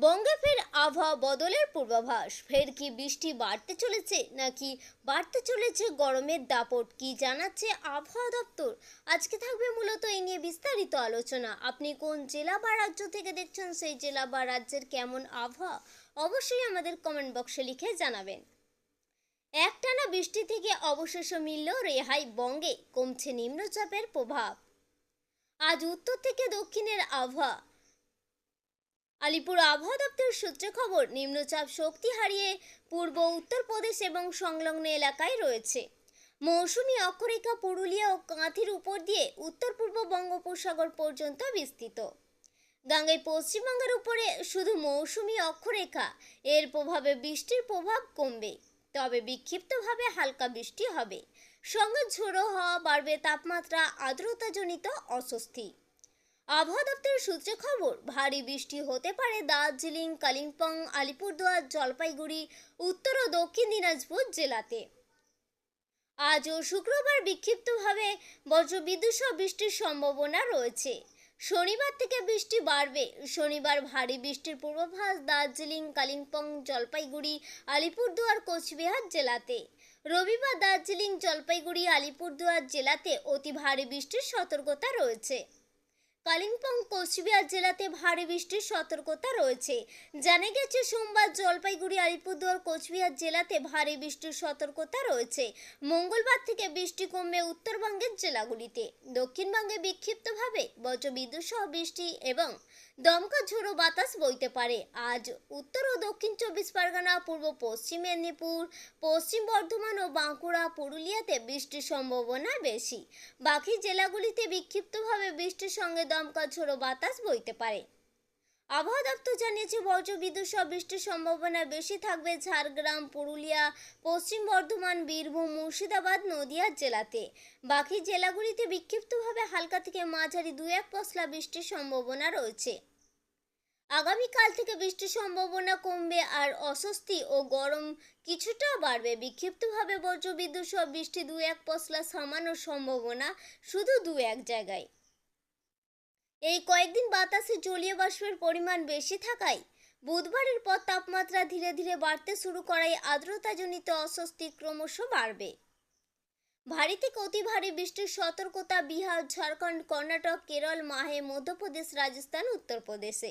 বঙ্গে ফের আবহাওয়া বদলের পূর্বাভাস। ফের কি বৃষ্টি বাড়তে চলেছে, নাকি বাড়তে চলেছে গরমের দাপট? কি জানাচ্ছে আবহাওয়া দপ্তর? আজকে থাকবে মূলত এই নিয়ে বিস্তারিত আলোচনা। আপনি কোন জেলা বা রাজ্য থেকে দেখছেন, সেই জেলা বা রাজ্যের কেমন আবহাওয়া? অবশ্যই আমাদের কমেন্ট বক্সে লিখে জানাবেন। একটানা বৃষ্টি থেকে অবশেষে মিলল রেহাই বঙ্গে, কমছে নিম্নচাপের প্রভাব। আজ উত্তর থেকে দক্ষিণের আবহাওয়া। আলিপুর আবহাওয়া দপ্তর সূত্রে খবর, নিম্নচাপ শক্তি হারিয়ে পূর্ব উত্তরপ্রদেশ এবং সংলগ্ন এলাকায় রয়েছে। মৌসুমি অক্ষরেখা পুরুলিয়া ও কাঁথির উপর দিয়ে উত্তর পূর্ব বঙ্গোপসাগর পর্যন্ত বিস্তৃত। গাঙ্গেয় পশ্চিমবঙ্গের উপরে শুধু মৌসুমি অক্ষরেখা, এর প্রভাবে বৃষ্টির প্রভাব কমবে। তবে বিক্ষিপ্তভাবে হালকা বৃষ্টি হবে। সঙ্গে ঝোড়ো হওয়া বাড়বে, তাপমাত্রা আর্দ্রতাজনিত অস্বস্তি। আবহাওয়া দপ্তরের সূত্রে খবর, ভারী বৃষ্টি হতে পারে দার্জিলিং, কালিম্পং, আলিপুরদুয়ার, জলপাইগুড়ি, উত্তর ও দক্ষিণ দিনাজপুর জেলাতে। আজও শুক্রবার বিক্ষিপ্তভাবে বজ্রবিদ্যুৎ সহ বৃষ্টির সম্ভাবনা রয়েছে। শনিবার থেকে বৃষ্টি বাড়বে। শনিবার ভারী বৃষ্টির পূর্বাভাস দার্জিলিং, কালিম্পং, জলপাইগুড়ি, আলিপুরদুয়ার, কোচবিহার জেলাতে। রবিবার দার্জিলিং, জলপাইগুড়ি, আলিপুরদুয়ার জেলাতে অতি ভারী বৃষ্টির সতর্কতা রয়েছে। কালিম্পং, কোচবিহার জেলাতে ভারী বৃষ্টির সতর্কতা রয়েছে। জানা গেছে, সোমবার জলপাইগুড়ি, আলিপুরদুয়ার, কোচবিহার জেলাতে ভারী বৃষ্টির সতর্কতা রয়েছে। মঙ্গলবার থেকে বৃষ্টি কমবে উত্তরবঙ্গের জেলাগুলিতে। দক্ষিণবঙ্গে বিক্ষিপ্তভাবে বজ্রবিদ্যুৎ সহ বৃষ্টি এবং দমকা ঝোড়ো বাতাস বইতে পারে। আজ উত্তর ও দক্ষিণ চব্বিশ পরগনা, পূর্ব পশ্চিম মেদিনীপুর, পশ্চিম বর্ধমান ও বাঁকুড়া, পুরুলিয়াতে বৃষ্টির সম্ভাবনা বেশি। বাকি জেলাগুলিতে বিক্ষিপ্তভাবে বৃষ্টির সঙ্গে দমকা ঝোড়ো বাতাস বইতে পারে। আবহাওয়া দপ্তর জানিয়েছে, বজ্রবিদ্যুৎ সহ বৃষ্টির সম্ভাবনা বেশি থাকবে ঝাড়গ্রাম, পুরুলিয়া, পশ্চিম বর্ধমান, বীরভূম, মুর্শিদাবাদ, নদিয়া জেলাতে। বাকি জেলাগুলিতে বিক্ষিপ্তভাবে হালকা থেকে মাঝারি দু এক পশলা বৃষ্টির সম্ভাবনা রয়েছে। আগামীকাল থেকে বৃষ্টির সম্ভাবনা কমবে আর অস্বস্তি ও গরম কিছুটা বাড়বে। বিক্ষিপ্তভাবে বজ্রবিদ্যুৎ সহ বৃষ্টি দু এক পশলা সামান্য সম্ভাবনা, শুধু দু এক জায়গায়। এই কয়েকদিন বাতাসে জলীয় বাষ্পের পরিমাণ বেশি থাকায় বুধবারের পর তাপমাত্রা ধীরে ধীরে বাড়তে শুরু করায় আর্দ্রতাজনিত অস্বস্তি ক্রমশ বাড়বে। ভারী থেকে অতি ভারী বৃষ্টির সতর্কতা বিহার, ঝাড়খণ্ড, কর্ণাটক, কেরল, মাহে, মধ্যপ্রদেশ, রাজস্থান, উত্তরপ্রদেশে।